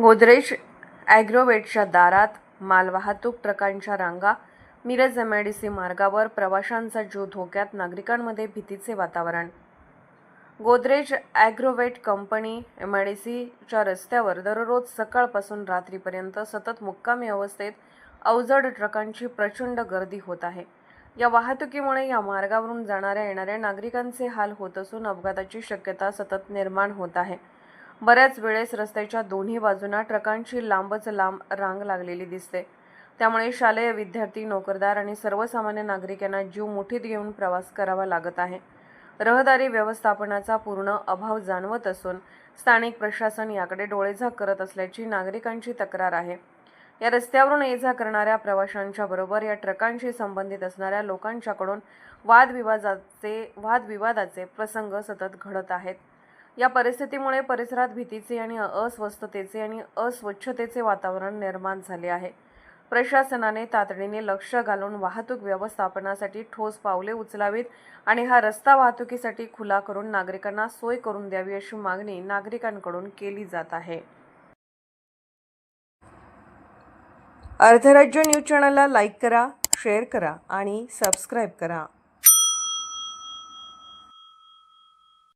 गोदरेज ॲग्रोवेटच्या दारात मालवाहतूक ट्रकांच्या रांगा Miraj M I D C मार्गावर प्रवाशांचा जीव धोक्यात नागरिकांमध्ये भीतीचे वातावरण. Godrej agrovet company M I D सीच्या रस्त्यावर दररोज सकाळपासून रात्रीपर्यंत सतत मुक्कामी अवस्थेत अवजड ट्रकांची प्रचंड गर्दी होत आहे. या वाहतुकीमुळे या मार्गावरून जाणाऱ्या येणाऱ्या नागरिकांचे हाल होत असून अपघाताची शक्यता सतत निर्माण होत आहे. बऱ्याच वेळेस रस्त्याच्या दोन्ही बाजूंना ट्रकांची लांबच लांब रांग लागलेली दिसते. त्यामुळे शालेय विद्यार्थी नोकरदार आणि सर्वसामान्य नागरिक यांना जीव मुठीत घेऊन प्रवास करावा लागत आहे. रहदारी व्यवस्थापनाचा पूर्ण अभाव जाणवत असून स्थानिक प्रशासन याकडे डोळेझाक करत असल्याची नागरिकांची तक्रार आहे. या रस्त्यावरून ये जा करणाऱ्या प्रवाशांच्या बरोबर या ट्रकांशी संबंधित असणाऱ्या लोकांच्याकडून वादविवादाचे वादविवादाचे प्रसंग सतत घडत आहेत. या परिस्थितीमुळे परिसरात भीतीचे आणि अस्वस्थतेचे आणि अस्वच्छतेचे वातावरण निर्माण झाले आहे. प्रशासनाने तातडीने लक्ष घालून वाहतूक व्यवस्थापनासाठी ठोस पावले उचलावीत आणि हा रस्ता वाहतुकीसाठी खुला करून नागरिकांना सोय करून द्यावी अशी मागणी नागरिकांकडून केली जात आहे. अर्धराज्य न्यूज चॅनलला लाईक करा शेअर करा आणि सबस्क्राईब करा.